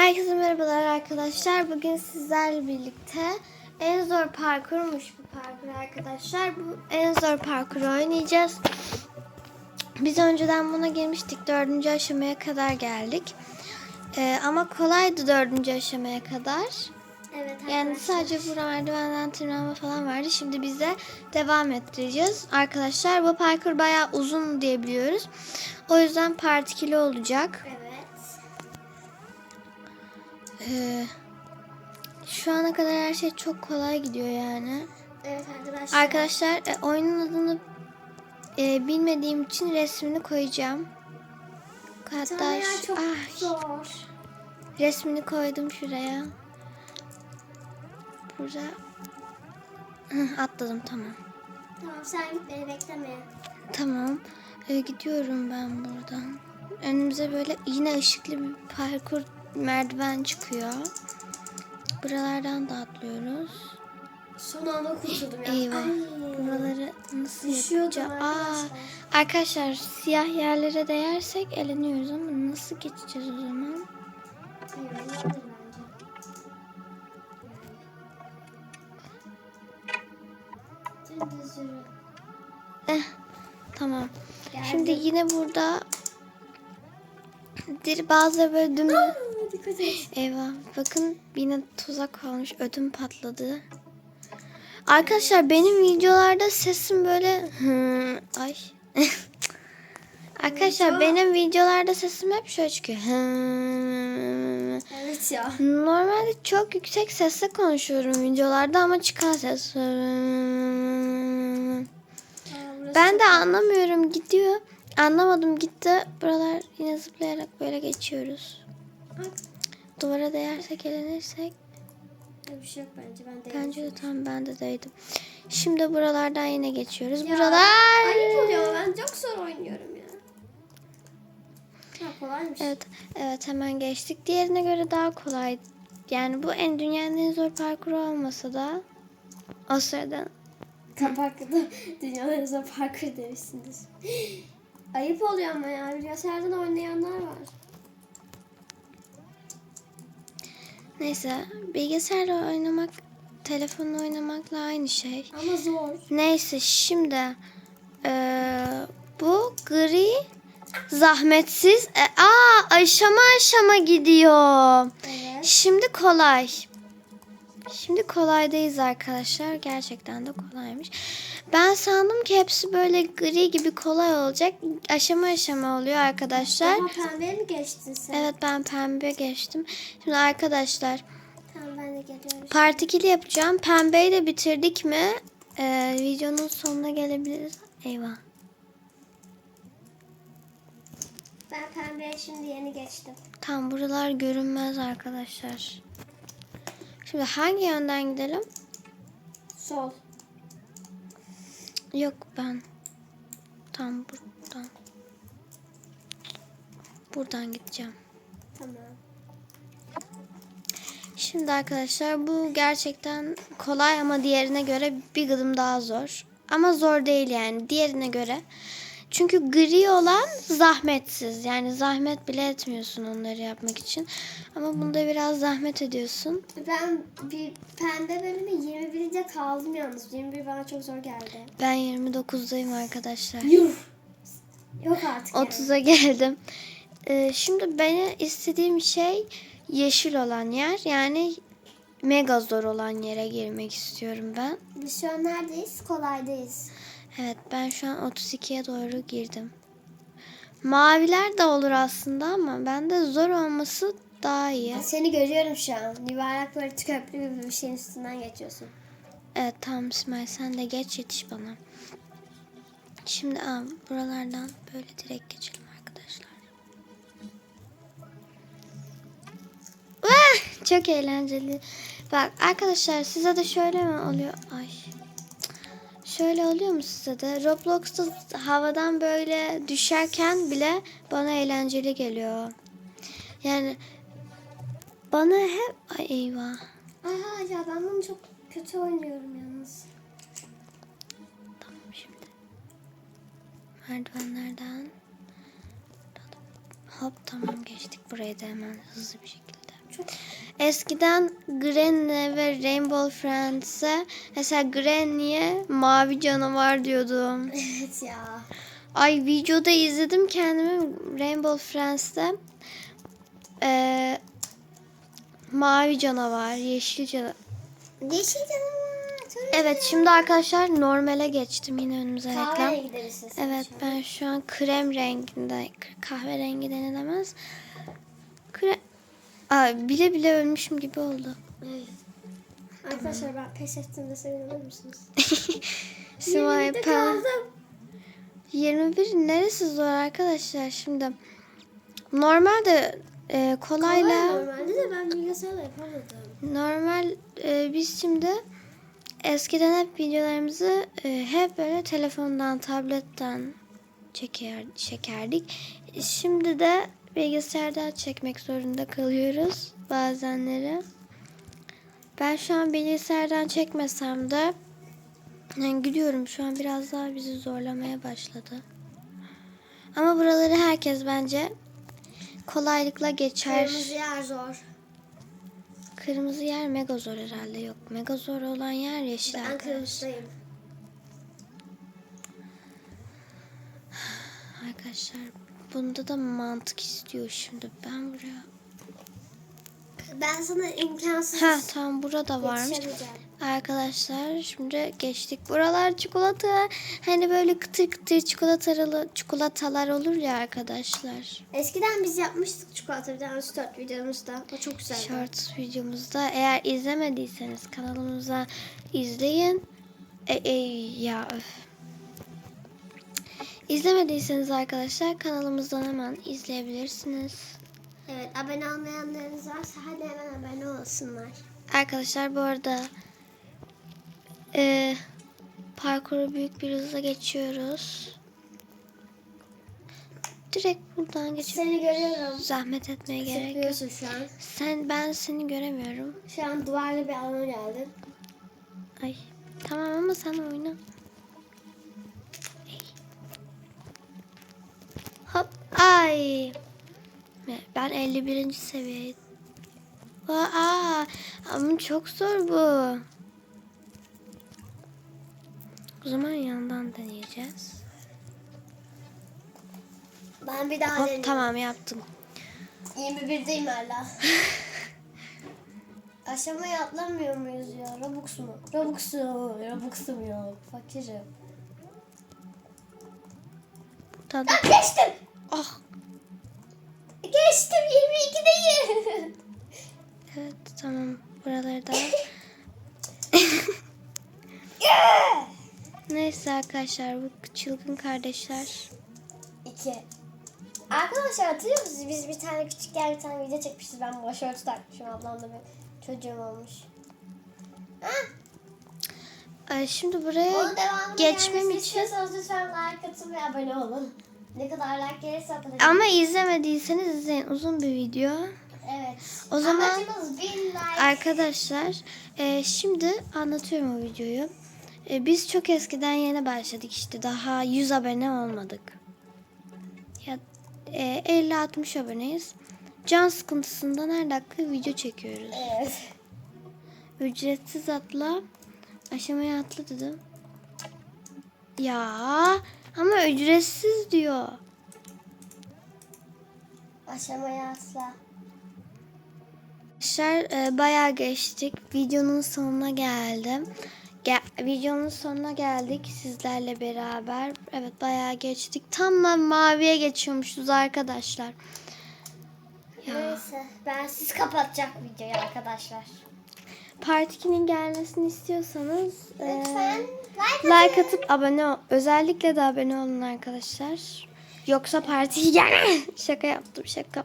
Herkese merhabalar arkadaşlar. Bugün sizlerle birlikte en zor parkurmuş bu parkur arkadaşlar. Bu en zor parkuru oynayacağız. Biz önceden buna girmiştik. Dördüncü aşamaya kadar geldik. Ee, ama kolaydı dördüncü aşamaya kadar. Evet Yani sadece bu merdivenden tırmanma falan vardı. Şimdi biz de devam ettireceğiz. Arkadaşlar bu parkur bayağı uzun diye biliyoruz. O yüzden part 2'li olacak. Evet. Ee, şu ana kadar her şey çok kolay gidiyor yani. Evet arkadaşlar. Arkadaşlar e, oyunun adını e, bilmediğim için resmini koyacağım. Hatta şu- çok Ay, zor. resmini koydum şuraya. Burada Hı, atladım tamam. Tamam sen git beni bekleme. Tamam. Ee, gidiyorum ben buradan. Önümüze böyle yine ışıklı bir parkur merdiven çıkıyor. Buralardan da atlıyoruz. Son anda kurtuldum ya. Eyvah. Ay. Buraları nasıl Düşüyordum yapacağız? Aa, arkadaşlar. siyah yerlere değersek eleniyoruz ama nasıl geçeceğiz o zaman? Eh, tamam. Geldim. Şimdi yine burada dir bazıları böyle dümdüz. Dikkat et. Eyvah. Bakın yine tuzak olmuş. Ödüm patladı. Arkadaşlar benim videolarda sesim böyle ay. Arkadaşlar Video- benim videolarda sesim hep şöyle çıkıyor. Evet ya. Normalde çok yüksek sesle konuşuyorum videolarda ama çıkan ses. Ben de anlamıyorum gidiyor. Anlamadım gitti. Buralar yine zıplayarak böyle geçiyoruz. Duvara değersek elenirsek Bir şey yok bence. Ben de Bence de tam ben de değdim. Şimdi buralardan yine geçiyoruz. Ya, Buralar. Ayıp oluyor ben çok zor oynuyorum ya. Ha kolaymış. Evet, evet hemen geçtik. Diğerine göre daha kolay. Yani bu en dünyanın en zor parkuru olmasa da o sırada Kapaklı dünyanın en zor parkur demişsiniz. Ayıp oluyor ama ya. Bilgisayardan oynayanlar var. Neyse bilgisayarla oynamak telefonla oynamakla aynı şey. Ama zor. Neyse şimdi eee, bu gri zahmetsiz e, aa aşama aşama gidiyor. Evet. Şimdi kolay. Şimdi kolaydayız arkadaşlar. Gerçekten de kolaymış. Ben sandım ki hepsi böyle gri gibi kolay olacak. Aşama aşama oluyor arkadaşlar. Ama pembeye mi geçtin sen? Evet ben pembe geçtim. Şimdi arkadaşlar Tamam ben de geliyorum. part 2'li yapacağım. Pembeyi de bitirdik mi e, videonun sonuna gelebiliriz. Eyvah. Ben pembeye şimdi yeni geçtim. Tam buralar görünmez arkadaşlar. Şimdi hangi yönden gidelim? Sol. Yok ben. Tam buradan. Buradan gideceğim. Tamam. Şimdi arkadaşlar bu gerçekten kolay ama diğerine göre bir gıdım daha zor. Ama zor değil yani diğerine göre. Çünkü gri olan zahmetsiz. Yani zahmet bile etmiyorsun onları yapmak için. Ama bunda biraz zahmet ediyorsun. Ben bir pembe bölümü 21'de kaldım yalnız. 21 bana çok zor geldi. Ben 29'dayım arkadaşlar. Yuh. Yok artık. yani. 30'a geldim. Ee, şimdi beni istediğim şey yeşil olan yer. Yani mega zor olan yere girmek istiyorum ben. Biz şu an neredeyiz? Kolaydayız. Evet ben şu an 32'ye doğru girdim. Maviler de olur aslında ama bende zor olması daha iyi. Seni görüyorum şu an. Yuvarlak böyle köprü gibi bir şeyin üstünden geçiyorsun. Evet tamam İsmail sen de geç yetiş bana. Şimdi aa, buralardan böyle direkt geçelim arkadaşlar. Vah, çok eğlenceli. Bak arkadaşlar size de şöyle mi oluyor? Ay. Şöyle oluyor mu size de? Roblox'ta havadan böyle düşerken bile bana eğlenceli geliyor. Yani bana hep ay eyvah. Aha ya ben bunu çok kötü oynuyorum yalnız. Tamam şimdi. Merdivenlerden. Hop tamam geçtik burayı da hemen hızlı bir şekilde. Çok Eskiden Granny ve Rainbow Friends'e mesela Granny'e mavi canavar diyordum. evet ya. Ay videoda izledim kendimi Rainbow Friends'te. Ee, mavi canavar, yeşil canavar. Yeşil canavar. Evet şimdi arkadaşlar normale geçtim yine önümüze reklam. Derisin sen Evet şu ben şu an krem renginde kahverengi denilemez. Aa, bile bile ölmüşüm gibi oldu. Evet. Arkadaşlar ben pes ettiğimde sevinir misiniz? Kaldım. 21 neresi zor arkadaşlar şimdi. Normalde e, kolayla Kolay normalde de ben bilgisayarla yapamadım. normal e, biz şimdi eskiden hep videolarımızı e, hep böyle telefondan, tabletten çeker çekerdik. Şimdi de bilgisayardan çekmek zorunda kalıyoruz bazenleri. Ben şu an bilgisayardan çekmesem de yani gidiyorum şu an biraz daha bizi zorlamaya başladı. Ama buraları herkes bence kolaylıkla geçer. Kırmızı yer zor. Kırmızı yer Megazor herhalde yok. Megazor olan yer yeşil Ben arkadaşlar. kırmızıyım. Arkadaşlar bunda da mantık istiyor şimdi. Ben buraya... Ben sana imkansız Ha tamam burada varmış. Arkadaşlar şimdi geçtik. Buralar çikolata. Hani böyle kıtır kıtır çikolatalı çikolatalar olur ya arkadaşlar. Eskiden biz yapmıştık çikolata bir tane start videomuzda. O çok güzeldi. Shorts videomuzda eğer izlemediyseniz kanalımıza izleyin. E, e, ya öf. İzlemediyseniz arkadaşlar kanalımızdan hemen izleyebilirsiniz. Evet abone olmayanlarınız varsa hadi hemen abone olsunlar. Arkadaşlar bu arada e, parkuru büyük bir hızla geçiyoruz. Direkt buradan geçip Seni görüyorum. zahmet etmeye gerek yok. Sıkıyorsun şu an. Sen ben seni göremiyorum. Şu an duvarlı bir alana geldin. Ay tamam ama sen oyna. Ay. Ben 51. seviyeyim. Aa, ama çok zor bu. O zaman yandan deneyeceğiz. Ben bir daha Hop deneyeyim. tamam yaptım. 21'deyim hala. Aşamayı atlamıyor muyuz ya? Robux mu? Robux mu? Robux'um yok. Fakirim. Da... Geçtim. Ah Geçtim 22'deyim. evet tamam buraları da... Neyse arkadaşlar bu çılgın kardeşler. 2. Arkadaşlar hatırlıyor musunuz? Biz bir tane küçükken bir tane video çekmişiz. Ben başörtü takmışım. Ablamla bir çocuğum olmuş. Ay, şimdi buraya geçmem için lütfen like atın ve abone olun. Ne kadar like gelirse o kadar. ama izlemediyseniz izleyin uzun bir video. Evet. O zaman- Amacımız 1000 like. Arkadaşlar e, şimdi anlatıyorum o videoyu. E, biz çok eskiden yeni başladık işte daha 100 abone olmadık. Ya e, 50-60 aboneyiz. Can sıkıntısından her dakika video çekiyoruz. Evet. Ücretsiz atla. Aşamaya atla dedim. Ya ama ücretsiz diyor. Aşamaya asla. Arkadaşlar e, bayağı geçtik. Videonun sonuna geldim. Gel, videonun sonuna geldik sizlerle beraber. Evet bayağı geçtik. Tam da maviye geçiyormuşuz arkadaşlar. Ya. Neyse. Ben siz kapatacak videoyu arkadaşlar. Part 2'nin gelmesini istiyorsanız e, Lütfen like, like atıp abone ol. Özellikle de abone olun arkadaşlar. Yoksa Part 2 gelmez. şaka yaptım şaka.